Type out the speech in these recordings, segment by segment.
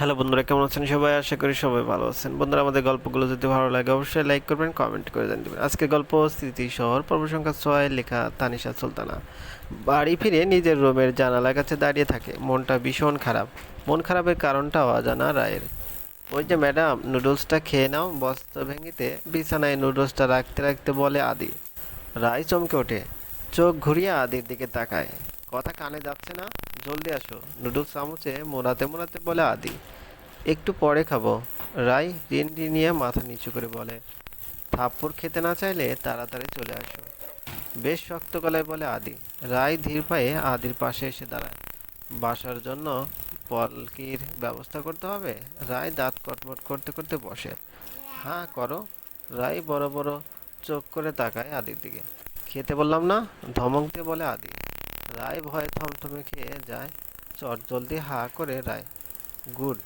Hello বন্ধুরা, কেমন আছেন সবাই? আশা করি সবাই ভালো আছেন। বন্ধুরা, আমাদের গল্পগুলো যদি ভালো লাগে, অবশ্যই লাইক করবেন কমেন্ট করে জানিয়ে দেবেন। আজকের গল্প, স্মৃতি, শহর, পর্ব সংখ্যা ছয়, লেখা তানিশা সুলতানা। বাড়ি ফিরে নিজের রুমের জানালার কাছে দাঁড়িয়ে থাকে। মনটা ভীষণ খারাপ। মন খারাপের কারণটা অজানা রায়ের। ওই যে, ম্যাডাম, নুডলসটা খেয়ে নাও বস্ত্র ভেঙিতে বিছানায় নুডলসটা রাখতে রাখতে বলে আদি। রায় চমকে ওঠে। চোখ ঘুরিয়ে আদির দিকে তাকায়। কথা কানে যাচ্ছে না। জলদি আসো। নুডলস চামচে মোড়াতে মোড়াতে বলে আদি। একটু পরে খাব। রাই ঋণ নিয়ে মাথা নিচু করে বলে, থাপ্পড় খেতে না চাইলে তাড়াতাড়ি চলে আসো। বেশ শক্ত গলায় বলে আদি। রাই ধীর পায়ে আদির পাশে এসে দাঁড়ায়। বাসার জন্য পলকির ব্যবস্থা করতে হবে? রায় দাঁত কটমট করতে করতে বসে। হ্যাঁ করো। রাই বড় বড় চোখ করে তাকায় আদির দিকে। খেতে বললাম না? ধমক দিয়ে বলে আদি। রায় ভয়ে থমথমে খেয়ে যায়। চট জলদি হা করে রায়। গুড।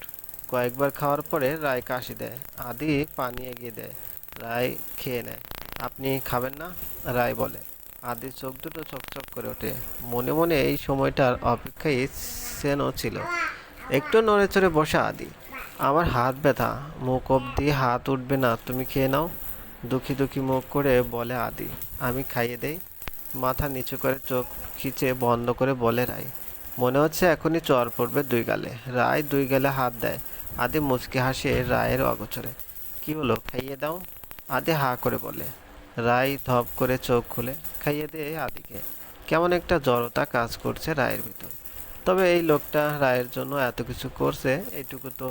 কয়েকবার খাওয়ার পরে রায় কাশি দেয়। আদি পানি এগিয়ে দেয়। রায় খেয়ে নেয়। আপনি খাবেন না? রায় বলে। আদির চোখ দুটো চকচক করে ওঠে। মনে মনে এই সময়টার অপেক্ষায় সেনও ছিল। একটু নড়ে চড়ে বসে আদি। আমার হাত ব্যথা। মুখ অব্দি হাত উঠবে না। তুমি খেয়ে নাও। দুঃখী দুঃখী মুখ করে বলে আদি, আমি খাইয়ে দেই। মাথা নিচু করে চোখ খিচে বন্ধ করে বলে রায়, মনে হচ্ছে এখনই চর পড়বে দুই গালে। রায় দুই গালে হাত দেয়। আদি মুচকি হাসে রায়ের অগোচরে, কি হলো, খাইয়ে দাও? আদি হা করে বলে। রায় ধপ করে চোখ খুলে, খাইয়ে দে আদিকে। কেমন একটা জড়তা কাজ করছে রায়ের ভিতর। তবে এই লোকটা রায়ের জন্য এত কিছু করছে এইটুকু তো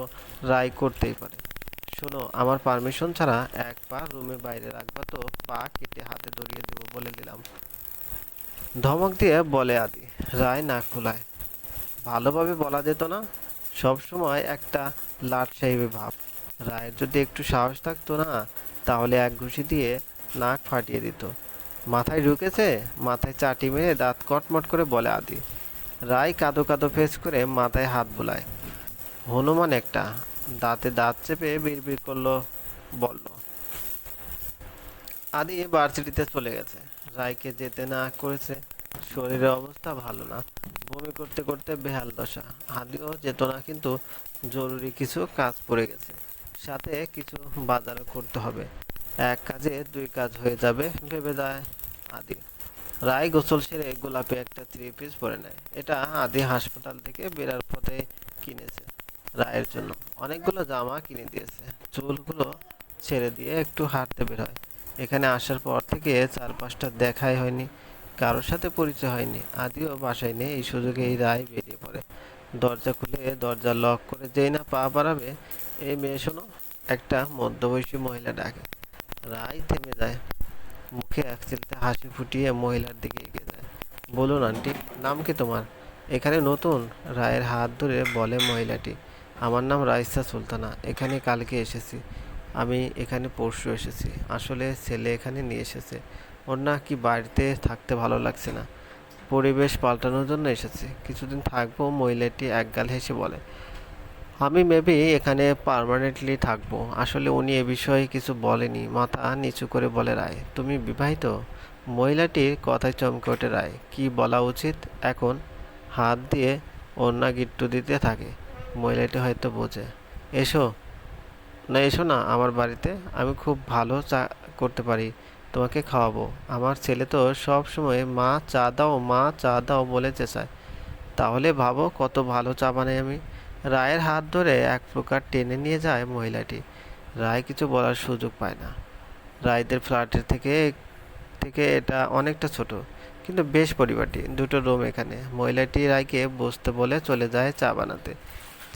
রায় করতেই পারে। শোনো, আমার পারমিশন ছাড়া এক পা রুমের বাইরে রাখবা তো পা কেটে হাতে ধরিয়ে দেবো বলে দিলাম। ধমক দিয়ে বলে আদি, রায় নাক ফুলায় ভালোভাবে বলা যেত না, সব সময় একটা লাট সাহেবের ভাব। রায়ের যদি একটু সাহস থাকতো না, তাহলে এক ঘুষি দিয়ে নাক ফাটিয়ে দিত। মাথায় ঢুকেছে, মাথায় চাটি মেরে দাঁত কটমট করে বলে আদি। রায় কাদো কাদো ফেস করে মাথায় হাত বোলায়। হনুমান একটা, দাঁতে দাঁত চেপে বিড়বিড় করল, বলল, আদি ভার্সিটিতে চলে গেছে। রায়কে যেতে না করেছে, শরীরের অবস্থা ভালো না। বমি করতে করতে বেহাল দশা। আদিও যেত না, কিন্তু জরুরি কিছু কাজ পড়ে গেছে। সাথে কিছু বাজারও করতে হবে। এক কাজে দুই কাজ হয়ে যাবে, ভেবে যায় আদি। রায় গোসল সেরে গোলাপি একটা থ্রি পিস পরে নেয়। এটা আদি হাসপাতাল থেকে বেরার পথে কিনেছে রায়ের জন্য। অনেকগুলো জামা কিনে দিয়েছে। চুলগুলো ছেড়ে দিয়ে একটু হাঁটতে বের হয়। এখানে আসার পর থেকে চার পাঁচটা দেখাই হয়নি, কারোর সাথে পরিচয় হয়নি, আদিও বাসায় নেই। এই সুযোগে এই রায় বেরিয়ে পড়ে। দরজা খুলে দরজা লক করে যেই না পা বাড়াবে, এই মেয়ে শোনো, একটা মধ্যবয়সী মহিলা ডাকে। রায় থেমে যায়। মুখে এক চিলতে হাসি ফুটিয়ে মহিলার দিকে এগিয়ে যায়। বলুন আন্টি, নাম কি তোমার? এখানে নতুন? রায়ের হাত ধরে বলে মহিলাটি, আমার নাম রাইসা সুলতানা, এখানে কালকে এসেছি। আমি এখানে পরশু এসেছি। আসলে ছেলে এখানে নিয়ে এসেছে। ওর না কি বাড়িতে থাকতে ভালো লাগছে না। পরিবেশ পাল্টানোর জন্য এসেছি। কিছুদিন থাকব, মহিলাটি একগাল হেসে বলে, আমি মেবি এখানে পার্মানেন্টলি থাকব। আসলে উনি এ বিষয়ে কিছু বলেনি। মাথা নিচু করে বলে, রায়, তুমি বিবাহিত? মহিলাটির কথায় চমকে ওঠে, রায়, কি বলা উচিত? এখন হাত দিয়ে অন্যা গিট্টু দিতে থাকে। মহিলাটি হয়তো বোঝে, এসো। না, এসো না আমার বাড়িতে। আমি খুব ভালো চা করতে পারি, তোমাকে খাওয়াবো। আমার ছেলে তো সব সময় মা চা দাও, মা চা দাও বলে চেঁচায়। তাহলে ভাবো কত ভালো চা বানাই আমি। রায়ের হাত ধরে এক প্রকার টেনে নিয়ে যায় মহিলাটি। রায় কিছু বলার সুযোগ পায় না। রায়দের ফ্ল্যাটের থেকে থেকে এটা অনেকটা ছোট, কিন্তু বেশ পরিপাটি দুটো রুম এখানে। মহিলাটি রায়কে বসতে বলে চলে যায় চা বানাতে।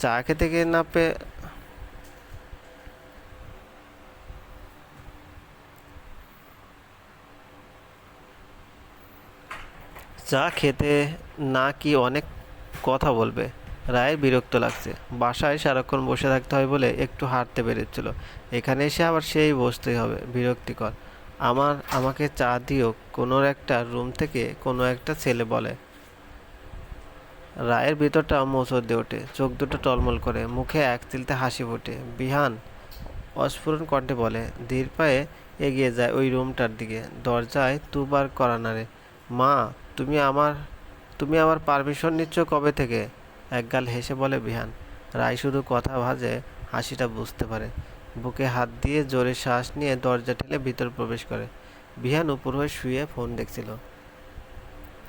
চা খেতে না পেয়ে চা খেতে না কি অনেক কথা বলবে? রায়ের বিরক্ত লাগছে। বাসায় সারাক্ষণ বসে থাকতে হয় বলে একটু হাঁটতে বেরোচ্ছিল। এখানে এসে আবার সেই বসতেই হবে, বিরক্তিকর। আমার, আমাকে চা দিও কোনো একটা রুম থেকে কোনো একটা ছেলে বলে। রায়ের ভিতরটা মোচড় দিয়ে ওঠে, চোখ দুটো টলমল করে, মুখে এক তিলতে হাসি ফোটে। বিহান অস্ফুরণ কণ্ঠে বলে, ধীর পায়ে এগিয়ে যায় ওই রুমটার দিকে, দরজায় দুবার করা নাড়ে। মা তুমি আমার তুমি আমার পারমিশন নিচ্ছ কবে থেকে? একগাল হেসে বলে বিহান। রায় শুধু কথা ভাজে হাসিটা বুঝতে পারে। বুকে হাত দিয়ে জোরে শ্বাস নিয়ে দরজা ঠেলে ভিতর প্রবেশ করে। বিহান উপর হয়ে শুয়ে ফোন দেখছিল।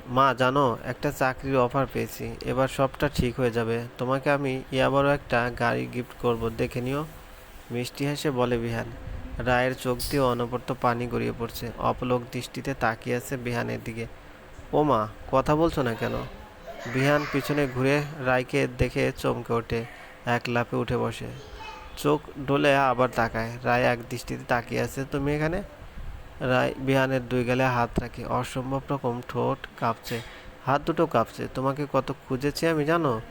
মা, জানো, একটা চাকরির অফার পেয়েছি। এবার সবটা ঠিক হয়ে যাবে। তোমাকে আমি ইয়াবারও একটা গাড়ি গিফট করব, দেখে নিও। মিষ্টি হেসে বলে বিহান। রায়ের চোখ দিয়ে অনবরত পানি গড়িয়ে পড়ছে। অপলোক দৃষ্টিতে তাকিয়ে আছে বিহানের দিকে। ও মা কথা বলছো না কেন? বিহান পিছনে ঘুরে রায়কে দেখে চমকে ওঠে, এক লাফে উঠে বসে। চোখ ডলে আবার তাকায়। রায় এক দৃষ্টিতে তাকিয়ে আছে, তুমি এখানে? রায় বিহানের দুই গালে হাত রাখে। অসম্ভব রকম ঠোঁট কাঁপছে। হাত দুটো কাঁপছে। তোমাকে কত খুঁজেছি আমি জানো?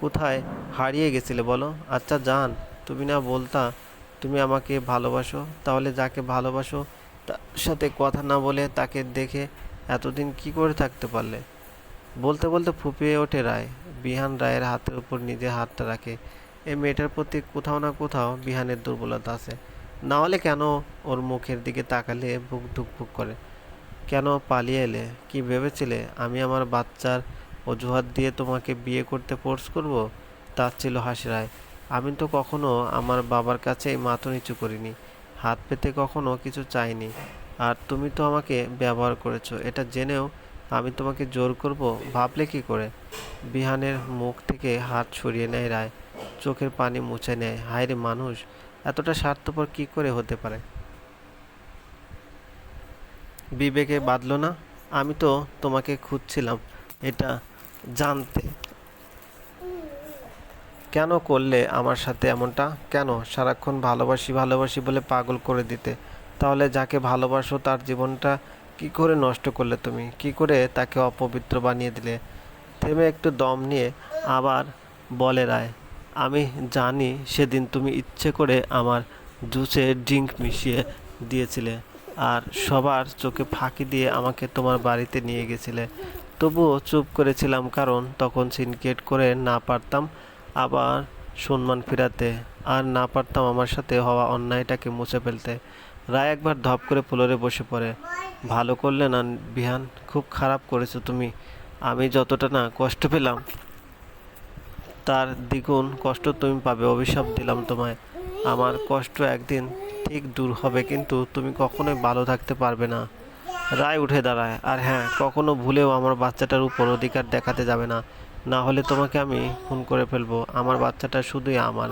কোথায় হারিয়ে গেছিলে বলো? আচ্ছা জান, তুমি না বলতা, তুমি আমাকে ভালোবাসো, তাহলে যাকে ভালোবাসো, তার সাথে কথা না বলে তাকে দেখে এতদিন কি করে থাকতে পারলে? বলতে বলতে ফুপিয়ে ওঠে রায়। বিহান রায়ের হাতের উপর নিজে হাতটা রাখে। এই মেয়েটার প্রতি কোথাও না কোথাও বিহানের দুর্বলতা আছে। না হলে কেন ওর মুখের দিকে তাকালে বুক ধুকপুক করে? কেন পালিয়ে এলে? কি ভেবেছিলে? আমি আমার বাচ্চার অজুহাত দিয়ে তোমাকে বিয়ে করতে ফোর্স করব? তার ছিল হাসি রায়। আমি তো কখনো আমার বাবার কাছে মাথা নিচু করিনি। হাত পেতে কখনো কিছু চাইনি। আর তুমি তো আমাকে ব্যবহার করেছ, এটা জেনেও আমি তোমাকে জোর করব, ভাবলে কি করে? বিহানের মুখ থেকে হাত সরিয়ে নেয় রায়, চোখের পানি মুছে নেয়। হায় রে মানুষ, এতটা স্বার্থপর কি করে হতে পারে? বিবেকে বাঁধলো না, আমি তো তোমাকে খুঁজছিলাম, এটা জানতে। কেন করলে আমার সাথে এমনটা? কেন? সারাক্ষণ ভালোবাসি ভালোবাসি বলে পাগল করে দিতে। তাহলে যাকে ভালোবাসো তার জীবনটা কি করে নষ্ট করলে তুমি? কি করে তাকে অপবিত্র বানিয়ে দিলে? থেমে একটু দম নিয়ে আবার বলে রায়, আমি জানি সেদিন তুমি ইচ্ছে করে আমার জুসে ড্রিঙ্ক মিশিয়ে দিয়েছিলে আর সবার চোখে ফাঁকি দিয়ে আমাকে তোমার বাড়িতে নিয়ে গেছিলে। তবুও চুপ করেছিলাম কারণ তখন সিনকেট করে না পারতাম আবার সম্মান ফিরাতে আর না পারতাম আমার সাথে হওয়া অন্যায়টাকে মুছে ফেলতে। রায় একবার ধপ করে ফ্লোরে বসে পড়ে। ভালো করলে না বিহান, খুব খারাপ করেছ তুমি। আমি যতটা না কষ্ট পেলাম, তার দ্বিগুণ কষ্ট তুমি পাবে, অভিশাপ দিলাম তোমায়। আমার কষ্ট একদিন ঠিক দূর হবে, কিন্তু তুমি কখনোই ভালো থাকতে পারবে না। রায় উঠে দাঁড়ায়। আর হ্যাঁ কখনো ভুলেও আমার বাচ্চাটার উপর অধিকার দেখাতে যাবে না। না হলে তোমাকে আমি খুন করে ফেলব। আমার বাচ্চাটা শুধুই আমার।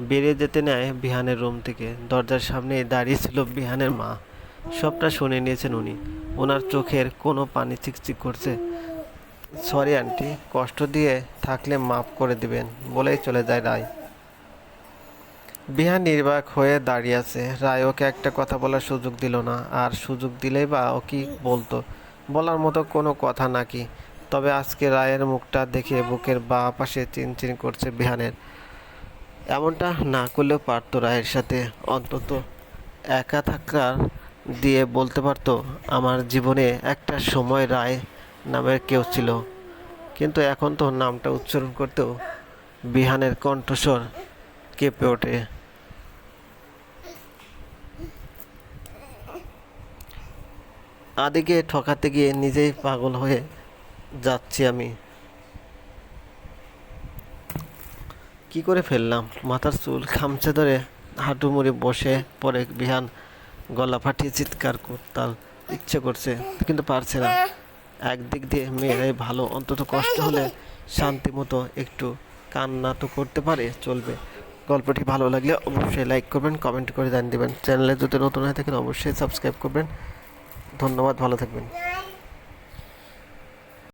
বেরিয়ে যেতে নেয় বিহানের রুম থেকে। দরজার সামনে দাঁড়িয়ে ছিল বিহানের মা। সবটা শুনে নিয়েছেন উনি। ওনার চোখের কোনো পানি চিকচিক করছে। সরি, আন্টি, কষ্ট দিয়ে থাকলে মাফ করে দিবেন, বলেই চলে যায় রায়। বিহান নির্বাক হয়ে দাঁড়িয়ে আছে। রায় ওকে একটা কথা বলার সুযোগ দিল না। আর সুযোগ দিলেই বা ও কি বলতো? বলার মতো কোনো কথা নাকি? তবে আজকে রায়ের মুখটা দেখে বুকের বা পাশে চিনচিন করছে বিহানের। এমনটা না করলেও পারতো রায়ের সাথে অন্তত একা থাকার দিয়ে বলতে পারতো, আমার জীবনে একটা সময় রায় নামের কেউ ছিল। কিন্তু এখন তো নামটা উচ্চারণ করতেও বিহানের কণ্ঠস্বর কেঁপে ওঠে। আদিকে ঠকাতে গিয়ে নিজেই পাগল হয়ে যাচ্ছি আমি। কি করে ফেললাম? মাথার চুল খামচে ধরে হাঁটু মুড়ে বসে পরে বিহান গলা ফাটিয়ে চিৎকার তার ইচ্ছে করছে, কিন্তু পারছে না। একদিক দিয়ে মেয়েরাই ভালো, অন্তত কষ্ট হলে শান্তি মতো একটু কান্না তো করতে পারে, চলবে। গল্পটি ভালো লাগলে অবশ্যই লাইক করবেন কমেন্ট করে জানিয়ে দেবেন। চ্যানেলে যদি নতুন হয়ে থাকেন, অবশ্যই সাবস্ক্রাইব করবেন। ধন্যবাদ, ভালো থাকবেন।